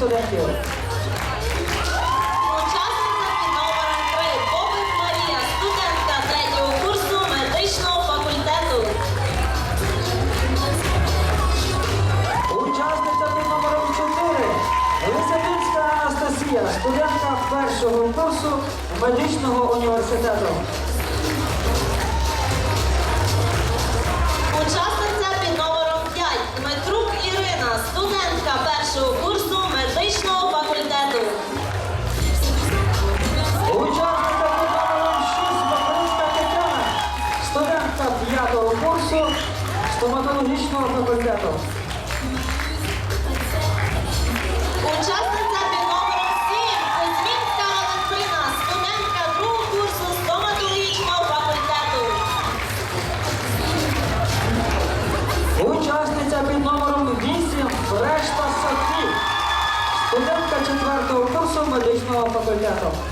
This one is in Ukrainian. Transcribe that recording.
4 Лисадинська Анастасія, студентка першого курсу медичного університету. Стоматологічного факультету. Учасниця під номером 7 Кузьмінська Валентина, студентка другого курсу стоматологічного факультету. Учасниця під номером 8 Решта Софі, студентка четвертого курсу медичного факультету.